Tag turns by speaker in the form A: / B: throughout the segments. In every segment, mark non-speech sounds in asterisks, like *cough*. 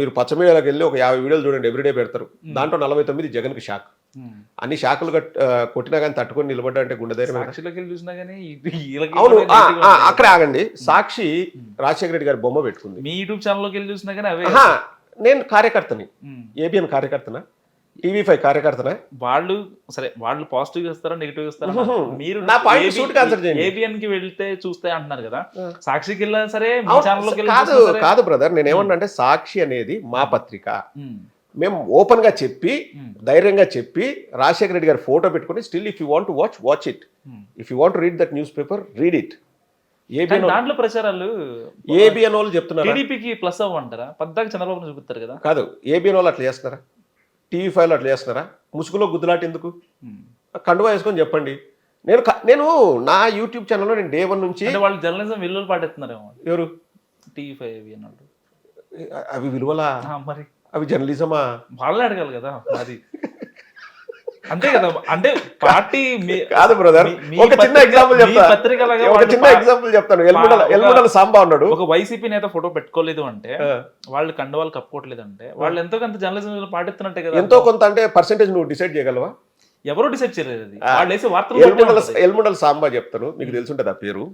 A: మీరు పచ్చమీడియాలోకి వెళ్ళి ఒక యాభై వీడియోలు చూడండి ఎవ్రీడే పెడతారు. దాంట్లో నలభై తొమ్మిది జగన్కి షాక్. అన్ని షాకులు కొట్టినా కానీ తట్టుకొని నిలబడ్డా అంటే గుండె ధైర్యం అవును. అక్కడే ఆగండి. సాక్షి రాజశేఖర రెడ్డి గారి బొమ్మ పెట్టుకుంది.
B: మీ యూట్యూబ్ ఛానల్లోకి వెళ్ళి చూసినా కానీ
A: నేను కార్యకర్తని. ఏబిఎన్ కార్యకర్తనా? టీవీ ఫైవ్ కార్యకర్తనా
B: వాళ్ళు సరే వాళ్ళు పాజిటివ్ ఇస్తారా నెగిటివ్ ఇస్తారా. మీరు
A: నా suit కి answer చేయండి.
B: ఏబిఎన్కి వెళ్తే చూస్తే అంటున్నారు కదా. సాక్షికి వెళ్ళినా సరే
A: కాదు కాదు బ్రదర్ నేను ఏమన్నా అంటే సాక్షి అనేది మా పత్రిక. మేము. ఓపెన్గా చెప్పి ధైర్యంగా చెప్పి రాజశేఖర రెడ్డి గారి ఫోటో పెట్టుకొని still if you want watch watch it. If you want read that newspaper read it
B: దాంట్లో ప్రచారాలు
A: ఏబిఎన్ వాళ్ళు చెప్తున్నారా?
B: టీడీపీకి ప్లస్ అవ్వంటారా? పద్దాక చంద్రబాబు చూపిస్తారు కదా.
A: కాదు ఏబిఎన్ వాళ్ళు అట్లా చేస్తున్నారా? టీవీ ఫైవ్ అట్లా చేస్తున్నారా? ముసుగులో గుద్దులాట ఎందుకు. కండువా వేసుకొని చెప్పండి. నేను నేను నా యూట్యూబ్ ఛానల్లో నేను డే వన్ నుంచి
B: వాళ్ళు జర్నలిజం విలువలు పాటిస్తున్నారేమో
A: ఎవరు?
B: టీవీ ఫైవ్ అన్నాడు.
A: అవి విలువలా?
B: మరి.
A: అవి జర్నలిజమా?
B: వాళ్ళే అడగాలి కదా అది అంతే కదా అంటే పార్టీ
A: కాదు బ్రదర్ ఒక చిన్న ఎగ్జాంపుల్
B: మీ
A: చెప్తా.
B: పత్రిక లాగా
A: ఒక చిన్న ఎగ్జాంపుల్ చెప్తాను. ఎల్ముడల సాంబా ఉన్నాడు
B: ఒక వైసీపీ నేత ఫోటో పెట్టుకోలేదు అంటే. వాళ్ళు కండవాళ్ళు కప్పుకోవట్లేదు అంటే వాళ్ళు ఎంతో కొంత జర్నలిజం పాటిస్తున్నట్టే కదా
A: ఎంతో కొంత అంటే పర్సెంటేజ్ నువ్వు డిసైడ్ చేయగలవా?
B: ఎవరు డిసైడ్ చేయలేదు అది. వాళ్ళు వేసే వార్తలు
A: ఎల్ముడల సాంబా చెప్తాను. మీకు తెలుసుంటది ఆ పేరు?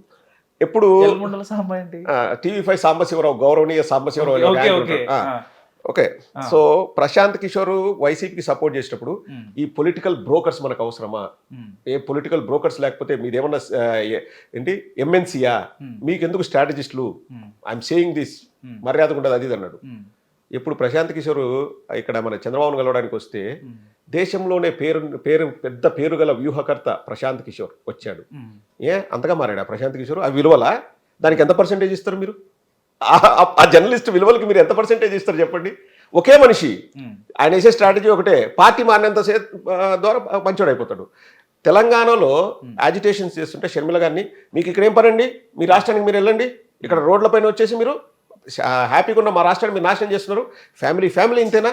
A: ఎప్పుడు
B: ఎల్ముండల సాంబా ఏంటి?
A: టీవీ ఫైవ్ సాంబశివరావు గౌరవనీయ సాంబశివరావు
B: ఓకే.
A: సో ప్రశాంత్ కిషోర్ వైసీపీకి సపోర్ట్ చేసేటప్పుడు ఈ పొలిటికల్ బ్రోకర్స్ మనకు అవసరమా ఏ పొలిటికల్ బ్రోకర్స్ లేకపోతే మీదేమన్నా ఏంటి ఎంఎన్సీయా. మీకు ఎందుకు స్ట్రాటజిస్టులు? I'm saying this. మర్యాద ఉండదు అది అన్నాడు. ఇప్పుడు ప్రశాంత్ కిషోర్ ఇక్కడ మన చంద్రబాబును కలవడానికి వస్తే దేశంలోనే పేరు పేరు పెద్ద పేరు గల వ్యూహకర్త ప్రశాంత్ కిషోర్ వచ్చాడు. ఏ అంతగా మారాడా ప్రశాంత్ కిషోర్? ఆ విలువలా? దానికి ఎంత పర్సెంటేజ్ ఇస్తారు మీరు? ఆ- జర్నలిస్ట్ విలువలకి మీరు ఎంత పర్సెంటేజ్ ఇస్తారు చెప్పండి? ఒకే మనిషి ఆయన వేసే స్ట్రాటజీ ఒకటే. పార్టీ మారినంత ద్వారా మంచోడు అయిపోతాడు. తెలంగాణలో యాజిటేషన్స్ చేస్తుంటే షర్మిల గారిని మీకు ఇక్కడ ఏం పనండి మీ రాష్ట్రానికి మీరు వెళ్ళండి. ఇక్కడ రోడ్లపైన వచ్చేసి మీరు హ్యాపీగా ఉన్న మా రాష్ట్రాన్ని మీరు నాశనం చేస్తున్నారు. ఫ్యామిలీ ఫ్యామిలీ ఇంతేనా?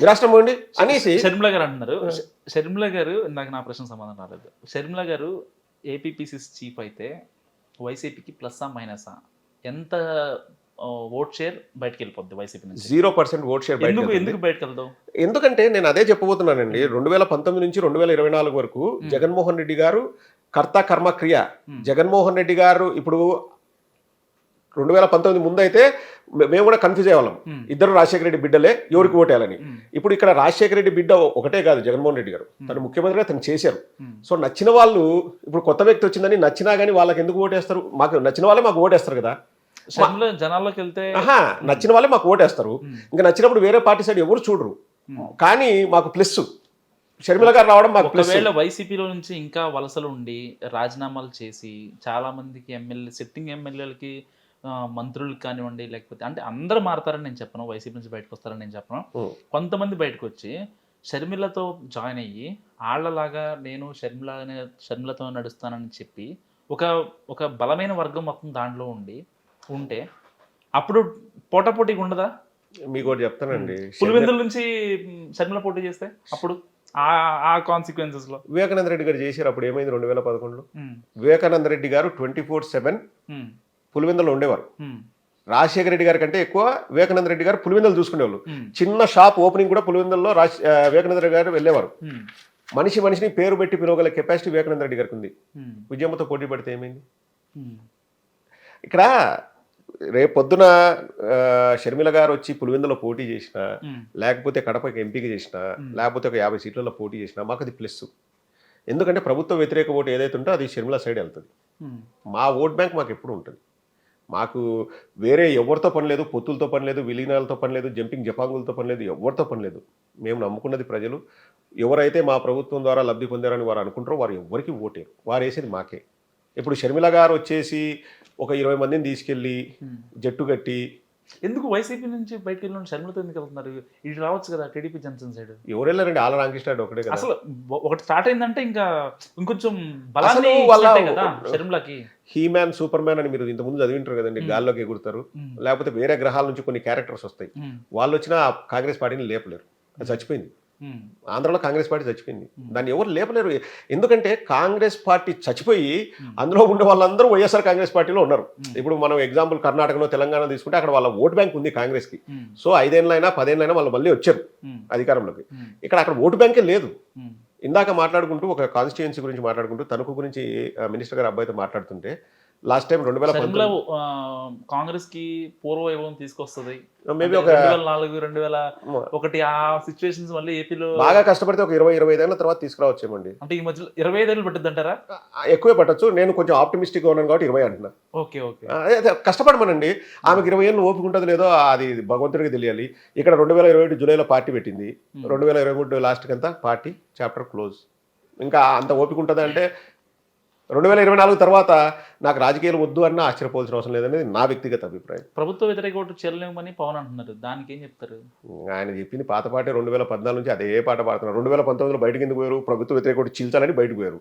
A: మీ రాష్ట్రం పోండి అనేసి
B: షర్మిల గారు అంటున్నారు. షర్మిల గారు నాకు నా ప్రశ్న సమాధానం రాలేదు. షర్మిల గారు ఏపీపీసీసీ చీఫ్ అయితే వైసీపీకి ప్లస్ ఆ మైనసా ఎంత ఓట్ షేర్ బయటకు వెళ్ళిపోద్ది వైసీపీ నుంచి.
A: జీరో పర్సెంట్ ఓట్ షేర్
B: ఎందుకు ఎందుకు బయటకు వెళ్దాం
A: ఎందుకంటే నేను అదే చెప్పబోతున్నానండి. రెండు వేల పంతొమ్మిది నుంచి రెండు వేల ఇరవై నాలుగు వరకు జగన్మోహన్ రెడ్డి గారు కర్త కర్మ క్రియ. జగన్మోహన్ రెడ్డి గారు ఇప్పుడు రెండు వేల పంతొమ్మిది ముందు అయితే మే- మేము కూడా కన్ఫ్యూజ్ అయ్యేవాళ్ళం.
B: Hmm.
A: ఇద్దరు రాజశేఖర రెడ్డి బిడ్డలే ఎవరికి ఓటేయాలని.
B: Hmm.
A: ఇప్పుడు ఇక్కడ రాజశేఖర రెడ్డి బిడ్డ ఒకటే కాదు జగన్మోహన్ రెడ్డి గారు. తను ముఖ్యమంత్రిగా తను చేశారు.
B: Hmm.
A: సో నచ్చిన వాళ్ళు ఇప్పుడు కొత్త వ్యక్తి వచ్చిందని నచ్చినా కానీ వాళ్ళకి ఎందుకు ఓటేస్తారు? మాకు నచ్చిన వాళ్ళే మాకు ఓటేస్తారు కదా.
B: జనాల్లోకి వెళ్తే
A: నచ్చిన వాళ్ళే మాకు ఓటేస్తారు. ఇంకా నచ్చినప్పుడు వేరే పార్టీ సైడ్ ఎవరు చూడరు. కానీ మాకు ప్లస్. షర్మిల గారు రావడం మాకు
B: ఒకవేళ వైసీపీలో నుంచి ఇంకా వలసలు ఉండి రాజీనామాలు చేసి చాలా మందికి ఎమ్మెల్యే సిట్టింగ్ ఎమ్మెల్యేలకి మంత్రులకు కానివ్వండి లేకపోతే అంటే అందరూ మారతారని నేను చెప్పను. వైసీపీ నుంచి బయటకు వస్తారని నేను చెప్పను. కొంతమంది బయటకు వచ్చి షర్మిలతో జాయిన్ అయ్యి వాళ్ళలాగా నేను షర్మిల షర్మిలతో నడుస్తానని చెప్పి ఒక ఒక బలమైన వర్గం మొత్తం దాంట్లో ఉండి ఉంటే అప్పుడు పోటాపోటీగా ఉండదా?
A: మీకు ఒకటి చెప్తానండి.
B: పులివెందుల నుంచి షర్మిల పోటీ చేస్తే అప్పుడు? ఆ ఆ కాన్సిక్వెన్సెస్లో.
A: వివేకానంద రెడ్డి గారు చేశారు అప్పుడు ఏమైంది రెండు వేల పదకొండులో వివేకానంద రెడ్డి గారు ట్వంటీ ఫోర్ సెవెన్ పులివెందులో ఉండేవారు. రాజశేఖర రెడ్డి గారి కంటే ఎక్కువ వివేకానంద రెడ్డి గారు పులివెందులు చూసుకునేవాళ్ళు. చిన్న షాప్ ఓపెనింగ్ కూడా పులివెందుల్లో రాజ్ వివేకానంద రెడ్డి గారు వెళ్ళేవారు. మనిషి మనిషిని పేరు పెట్టి పిలవగల కెపాసిటీ వివేకానంద రెడ్డి గారికి ఉంది విజయమ్మతో పోటీ పడితే ఏమైంది? ఇక్కడ రేపు పొద్దున షర్మిల గారు వచ్చి పులివెందులో పోటీ చేసిన లేకపోతే కడపకి ఎంపీకి చేసిన లేకపోతే ఒక యాభై సీట్లలో పోటీ చేసినా మాకు అది ప్లస్. ఎందుకంటే ప్రభుత్వ వ్యతిరేక ఓటు ఏదైతే ఉందో అది షర్మిల సైడ్ వెళ్తుంది.
B: మ్,
A: మా ఓట్ బ్యాంక్ మాకు ఎప్పుడు ఉంటుంది. మాకు వేరే ఎవరితో పని లేదు పొత్తులతో పని లేదు విలీనాలతో పని లేదు జంపింగ్ జపాంగులతో పని లేదు ఎవరితో పని లేదు. మేము నమ్ముకున్నది ప్రజలు. ఎవరైతే మా ప్రభుత్వం ద్వారా లబ్ధి పొందారని వారు అనుకుంటారో వారు ఎవరికి ఓటేరు వారు వేసేది మాకే. ఇప్పుడు షర్మిల గారు వచ్చేసి ఒక ఇరవై మందిని తీసుకెళ్ళి. జట్టు కట్టి
B: ఎందుకు వైసీపీ నుంచి బయటకు వెళ్ళిన షర్మిలతో ఎందుకు వెళ్తున్నారు? ఇటు రావచ్చు కదా టీడీపీ జనసేన సైడ్
A: ఎవరు వెళ్ళారండి ఆల రామకృష్ణ ఒకటే కదా.
B: అసలు ఒకటి స్టార్ట్ అయిందంటే ఇంకా ఇంకొంచెం బలాన్ని కదా షర్మిలకి.
A: హీ మ్యాన్ సూపర్ మ్యాన్ అని మీరు ఇంతకుముందు చదివింటారు కదండి గాల్లోకి ఎగురుతారు. లేకపోతే వేరే గ్రహాల నుంచి కొన్ని క్యారెక్టర్స్ వస్తాయి. వాళ్ళు వచ్చినా కాంగ్రెస్ పార్టీని లేపలేరు. అది చచ్చిపోయింది. ఆంధ్రలో కాంగ్రెస్ పార్టీ చచ్చిపోయింది. దాన్ని ఎవరు లేపలేరు. ఎందుకంటే కాంగ్రెస్ పార్టీ చచ్చిపోయి అందులో ఉండే వాళ్ళందరూ వైఎస్ఆర్ కాంగ్రెస్ పార్టీలో ఉన్నారు. ఇప్పుడు మనం ఎగ్జాంపుల్ కర్ణాటకలో తెలంగాణ తీసుకుంటే అక్కడ వాళ్ళ ఓట్ బ్యాంక్ ఉంది కాంగ్రెస్కి.
B: ఉమ్,
A: సో ఐదేళ్ళైనా పదేళ్ళైనా వాళ్ళు మళ్ళీ వచ్చారు అధికారంలోకి. ఇక్కడ అక్కడ ఓటు బ్యాంకే లేదు. ఇందాక మాట్లాడుకుంటూ ఒక కాన్స్టిట్యుయెన్సీ గురించి మాట్లాడుకుంటూ తణుకు గురించి మినిస్టర్ గారు అబ్బాయితో మాట్లాడుతుంటే లాస్ట్ టైం రెండు వేల
B: కాంగ్రెస్కి పూర్వ వైభవం తీసుకొస్తుంది.
A: మేబీ ఒక
B: నాలుగు రెండు వేల ఒకటి ఆ సిచ్యువేషన్స్ మళ్ళీ ఏపీలో
A: బాగా కష్టపడితే ఒక ఇరవై ఇరవై ఐదేళ్ళ తర్వాత తీసుకురావచ్చేమండి.
B: అంటే ఈ మధ్యలో ఇరవై ఐదేళ్ళు పట్టుద్ది అంటారా
A: ఎక్కువే పట్టొచ్చు. నేను కొంచెం ఆప్టిమిస్టిక్గా ఉన్నాను కాబట్టి ఇరవై అంటున్నా.
B: Okay okay.
A: అదే, కష్టపడమనండి. ఆమెకి ఇరవై ఏళ్ళు ఓపిక ఉంటుందో లేదో అది భగవంతుడికి తెలియాలి. ఇక్కడ రెండు వేల ఇరవై ఒకటి జూలైలో పార్టీ పెట్టింది. రెండు వేల ఇరవై మూడు లాస్ట్కి అంతా పార్టీ చాప్టర్ క్లోజ్. ఇంకా అంత ఓపిక ఉంటుందా అంటే రెండు వేల ఇరవై నాలుగు తర్వాత నాకు రాజకీయాలు వద్దు అన్న ఆశ్చర్యపోవాల్సిన అవసరం లేదనేది నా వ్యక్తిగత అభిప్రాయం.
B: ప్రభుత్వ వ్యతిరేక ఓటు చెల్లలేమని పవన్ అంటున్నారు. దానికి ఏం చెప్తారు?
A: ఆయన చెప్పింది పాత పాటే రెండు వేల పద్నాలుగు నుంచి అదే పాట పాడుతున్నారు. రెండు వేల పంతొమ్మిదిలో బయటకు ఎందుకు పోయారు? ప్రభుత్వ వ్యతిరేక ఒకటి చీల్చాలని బయటకు పోయారు.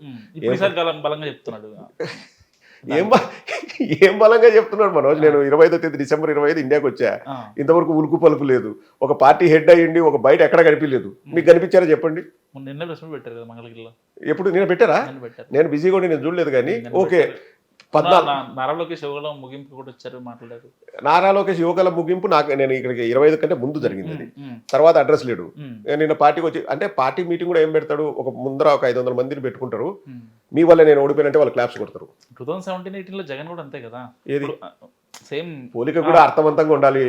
B: బలంగా చెప్తున్నాడు.
A: ఏం ఏం బలంగా చెప్తున్నాడు మనోజ్? నేను ఇరవై ఐదో తేదీ డిసెంబర్ ఇరవై ఐదు ఇండియాకి వచ్చా. ఇంతవరకు ఉలుకు పలుకు లేదు. ఒక పార్టీ హెడ్ అయ్యిండి ఒక బయట ఎక్కడ కనిపించలేదు. మీకు కనిపించారా చెప్పండి?
B: మొన్న నిన్న ప్రశ్న పెట్టారు కదా మంగళగిరిలో.
A: ఎప్పుడు నేను పెట్టారా? నేను బిజీగా ఉండి నేను చూడలేదు కానీ ఓకే.
B: నారా లోకేష్ ముగింపు కూడా వచ్చారు మాట్లాడారు.
A: నారా లోకేష్ యువకుల ముగింపు నాకు నేను ఇక్కడికి ఇరవై ఐదు కంటే ముందు జరిగింది అది. తర్వాత అడ్రస్ లేడు. నిన్న పార్టీకి వచ్చి అంటే పార్టీ మీటింగ్ కూడా ఏం పెడతాడు? ఒక ముందర ఒక ఐదు వందల మందిని పెట్టుకుంటారు. మీ వల్ల నేను ఓడిపోయినంటే వాళ్ళు క్లాప్స్ కొడతారు.
B: టూ థౌసండ్ సెవెంటీన్ ఎయిటీన్లో జగన్ కూడా అంతే కదా?
A: ఏది?
B: సేమ్
A: పోలిక కూడా అర్థవంతంగా ఉండాలి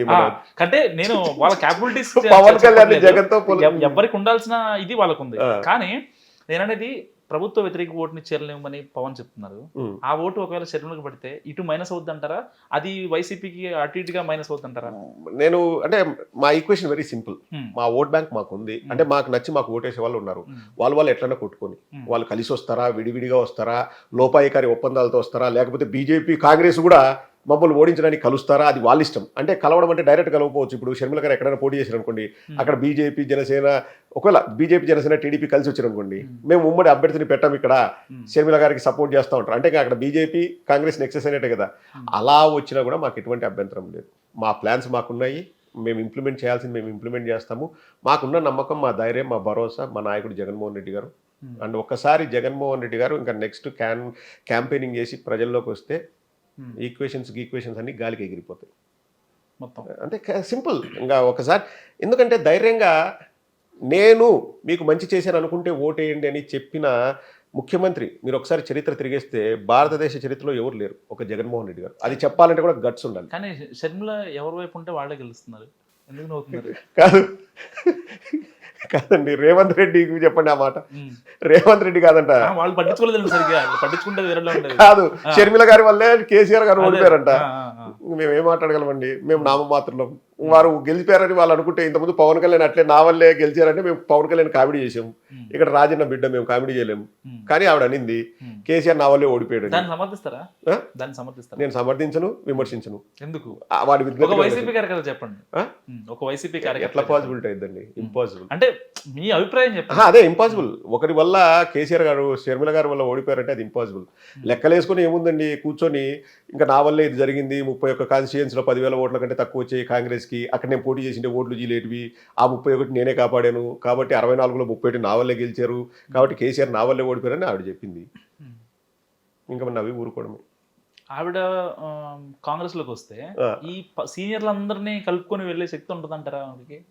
B: అంటే నేను వాళ్ళ *laughs* క్యాపబిలిటీస్
A: పవన్ కళ్యాణ్ జగన్తో
B: ఎవరికి ఉండాల్సిన ఇది వాళ్ళకు ఉంది. కానీ నేననేది ప్రభుత్వ వ్యతిరేక ఓటుని చేరలేమని పవన్ చెప్తున్నారు. ఆ ఓటు ఒకవేళ శర్మలకు పడితే ఇటు మైనస్ అవుద్ది అంటారా అది వైసీపీకి అటు ఇటుగా మైనస్ అవుద్ది అంటారా
A: నేను అంటే మా ఈక్వేషన్ వెరీ సింపుల్. మా ఓట్ బ్యాంక్ మాకు ఉంది అంటే మాకు నచ్చి మాకు ఓటేసే వాళ్ళు ఉన్నారు. వాళ్ళు వాళ్ళు ఎట్లన్నా కొట్టుకొని. వాళ్ళు కలిసి వస్తారా విడివిడిగా వస్తారా లోపాయికారి ఒప్పందాలతో వస్తారా లేకపోతే బీజేపీ కాంగ్రెస్ కూడా మమ్మల్ని ఓడించడానికి కలుస్తారా? అది వాళ్ళ ఇష్టం. అంటే కలవడం అంటే డైరెక్ట్ కలవకపోవచ్చు. ఇప్పుడు షర్మిల గారు ఎక్కడైనా పోటీ చేశారు అనుకోండి అక్కడ బీజేపీ జనసేన ఒకవేళ బీజేపీ జనసేన టీడీపీ కలిసి వచ్చారు అనుకోండి మేము ఉమ్మడి అభ్యర్థిని పెట్టాం ఇక్కడ. షర్మిల గారికి సపోర్ట్ చేస్తూ ఉంటారు. అంటే ఇంకా అక్కడ బీజేపీ కాంగ్రెస్ నెక్సెస్ అనేటే కదా. అలా వచ్చినా కూడా మాకు ఎటువంటి అభ్యంతరం లేదు. మా ప్లాన్స్ మాకున్నాయి. మేము ఇంప్లిమెంట్ చేయాల్సింది మేము ఇంప్లిమెంట్ చేస్తాము. మాకున్న నమ్మకం మా ధైర్యం మా భరోసా మా నాయకుడు జగన్మోహన్ రెడ్డి గారు. అండ్ ఒక్కసారి జగన్మోహన్ రెడ్డి గారు ఇంకా నెక్స్ట్ క్యాన్ క్యాంపెయినింగ్ చేసి ప్రజల్లోకి వస్తే. ఈక్వేషన్స్ ఈక్వేషన్స్ అన్ని గాలికి ఎగిరిపోతాయి.
B: మొత్తం.
A: అంటే సింపుల్. ఇంకా ఒకసారి ఎందుకంటే ధైర్యంగా నేను మీకు మంచి చేశాను అనుకుంటే ఓటేయండి అని చెప్పిన ముఖ్యమంత్రి మీరు ఒకసారి చరిత్ర తిరిగేస్తే భారతదేశ చరిత్రలో ఎవరు లేరు? ఒక జగన్మోహన్ రెడ్డి గారు. అది చెప్పాలంటే కూడా గట్స్ ఉండాలి.
B: కానీ షర్మిల ఎవరి వైపు ఉంటే వాళ్ళే గెలుస్తున్నారు. ఎందుకు
A: కాదు. కాదండి రేవంత్ రెడ్డికి చెప్పండి ఆ మాట. రేవంత్ రెడ్డి కాదంట
B: వాళ్ళు పట్టించుకోలేదు సరిగ్గా పట్టించుకుంటే
A: కాదు షర్మిల గారి వల్లే కేసీఆర్ గారు. ఓడిపోయారంట. మేము ఏం మాట్లాడగలమండి మేము నామమాత్రం వారు గెలిపారని వాళ్ళు అనుకుంటే ఇంతకుముందు పవన్ కళ్యాణ్ అట్లే నా వల్లే గెలిచారంటే మేము పవన్ కళ్యాణ్ కామెడీ చేసాం
B: ఉమ్.
A: ఇక్కడ రాజన్న బిడ్డ మేము కామెడీ చేయలేము. కానీ ఆవిడ అనింది. కేసీఆర్ నా వల్లే ఓడిపోయాడు
B: దాన్ని సమర్థిస్తారా? దాన్ని సమర్థిస్తారా?
A: నేను సమర్థించను విమర్శించను.
B: ఎందుకు?
A: వాడి
B: ఒక వైసీపీ కార్యకర్త చెప్పండి. ఒక వైసీపీ
A: ఎట్లా
B: కార్యకర్త
A: పాసిబిలిటీ అయిందండి ఇంపాసిబుల్
B: అంటే మీ అభిప్రాయం చెప్పండి.
A: అదే ఇంపాసిబుల్ ఒకరి వల్ల కేసీఆర్ గారు షర్మిల గారి వల్ల ఓడిపోయారంటే అది ఇంపాసిబుల్ లెక్కలేసుకుని ఏముందండి? కూర్చొని ఇంకా నా వల్లే ఇది జరిగింది. ముప్పై ఒక్క కాన్స్టిట్యుయెన్సీలో పదివేల ఓట్ల కంటే తక్కువ వచ్చాయి కాంగ్రెస్కి. అక్కడ నేను పోటీ చేసిండే ఓట్లు జీలేటివి. ఆ ముప్పై ఒకటి నేనే కాపాడాను. కాబట్టి అరవై నాలుగులో ముప్పై ఒకటి నా వల్లే గెలిచారు. కాబట్టి కేసీఆర్ నా వల్లే ఓడిపోయారని ఆవిడ చెప్పింది. ఇంకా మన నవ్వి ఊరుకోవడమే.
B: ఆవిడ కాంగ్రెస్లోకి వస్తే. ఈ ప- సీనియర్లందరినీ కలుపుకొని వెళ్ళే శక్తి ఉంటుందంటారా ఆవిడకి?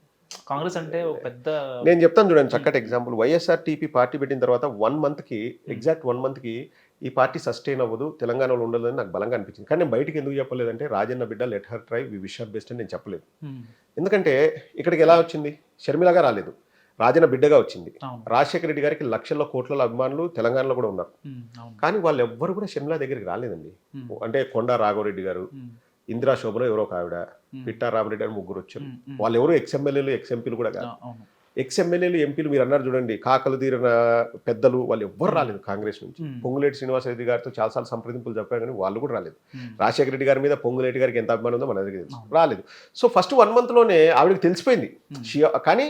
B: కాంగ్రెస్ అంటే ఒక పెద్ద
A: నేను చెప్తాను చూడండి చక్కటి ఎగ్జాంపుల్ వైఎస్ఆర్ టీపీ పార్టీ పెట్టిన తర్వాత వన్ మంత్కి ఎగ్జాక్ట్ వన్ మంత్కి ఈ పార్టీ సస్టైన్ అవ్వదు తెలంగాణలో ఉండదని నాకు బలంగా అనిపించింది. కానీ నేను బయటికి ఎందుకు చెప్పలేదంటే రాజన్న బిడ్డ let her try we wish her best అని నేను చెప్పలేదు. ఎందుకంటే ఇక్కడికి ఎలా వచ్చింది? షర్మిలగా రాలేదు. రాజన్న బిడ్డగా వచ్చింది. రాజశేఖర రెడ్డి గారికి లక్షల కోట్ల అభిమానులు తెలంగాణలో కూడా ఉన్నారు. కానీ వాళ్ళు ఎవ్వరు కూడా షర్మిల దగ్గరికి రాలేదండి. అంటే కొండా రాఘవరెడ్డి గారు ఇందిరా శోభలో ఎవరో ఒక ఆవిడ పిట్టా రామరెడ్డి గారు ముగ్గురు వచ్చారు. వాళ్ళు ఎవరు ఎక్స్ ఎమ్మెల్యేలు ఎక్స్ ఎంపీలు కూడా కాదు ఎక్స్ ఎమ్మెల్యేలు ఎంపీలు మీరు అన్నారు చూడండి కాకలు తీరిన పెద్దలు వాళ్ళు ఎవ్వరు రాలేదు కాంగ్రెస్ నుంచి.
B: ఉమ్,
A: పొంగులేటి శ్రీనివాసరెడ్డి గారితో చాలాసార్లు సంప్రదింపులు చెప్పారు కానీ వాళ్ళు కూడా రాలేదు.
B: ఉమ్,
A: రాజశేఖర రెడ్డి గారి మీద పొంగులేటి గారికి ఎంత అభిమానం ఉందో మన దగ్గర తెలుసు రాలేదు. సో ఫస్ట్ వన్ మంత్లోనే ఆవిడకి తెలిసిపోయింది.
B: Hmm.
A: కానీ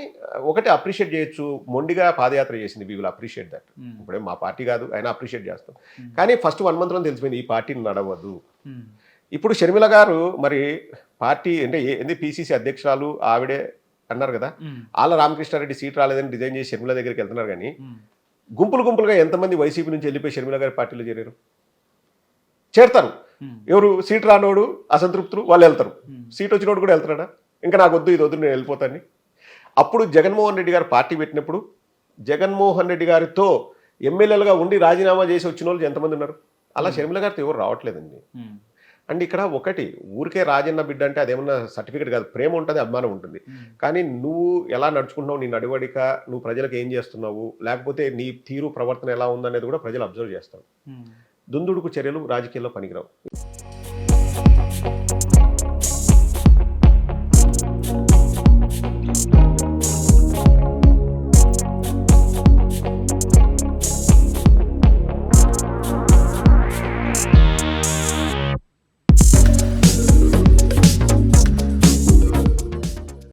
A: ఒకటి అప్రిషియేట్ చేయొచ్చు మొండిగా పాదయాత్ర చేసింది వీ విల్ అప్రిషియేట్ దట్. ఇప్పుడే మా పార్టీ కాదు అయినా అప్రిషియేట్ చేస్తాం.
B: Hmm.
A: కానీ ఫస్ట్ వన్ మంత్లో తెలిసిపోయింది ఈ పార్టీని నడవదు
B: ఉమ్,
A: ఇప్పుడు షర్మిల గారు మరి పార్టీ అంటే ఏంది పిసిసి అధ్యక్షురాలు ఆవిడే అన్నారు కదా. ఆళ్ళ రామకృష్ణారెడ్డి సీట్ రాలేదని డిజైన్ చేసి షర్మిల దగ్గరికి వెళ్తున్నారు కానీ గుంపులు గుంపులుగా ఎంతమంది వైసీపీ నుంచి వెళ్ళిపోయి షర్మిల గారి పార్టీలో చేరారు? చేరతారు. ఎవరు సీట్ రానోడు అసంతృప్తులు వాళ్ళు వెళ్తారు. సీట్ వచ్చినోడు కూడా వెళ్తాడా ఇంకా నాకు వద్దు ఇది వద్దు నేను వెళ్ళిపోతాను అప్పుడు జగన్మోహన్ రెడ్డి గారు పార్టీ పెట్టినప్పుడు జగన్మోహన్ రెడ్డి గారితో ఎమ్మెల్యేలుగా ఉండి రాజీనామా చేసి వచ్చిన వాళ్ళు ఎంతమంది ఉన్నారు? అలా షర్మిల గారితో ఎవరు రావట్లేదండి. అండ్ ఇక్కడ ఒకటి ఊరికే రాజన్న బిడ్డ అంటే అదేమన్నా సర్టిఫికేట్ కాదు ప్రేమ ఉంటుంది అభిమానం ఉంటుంది. కానీ నువ్వు ఎలా నడుచుకుంటున్నావు నీ నడవడిక నువ్వు ప్రజలకు ఏం చేస్తున్నావు లేకపోతే నీ తీరు ప్రవర్తన ఎలా ఉందనేది కూడా ప్రజలు అబ్జర్వ్ చేస్తారు. దుందుడుకు చర్యలు రాజకీయాల్లో పనికిరావు.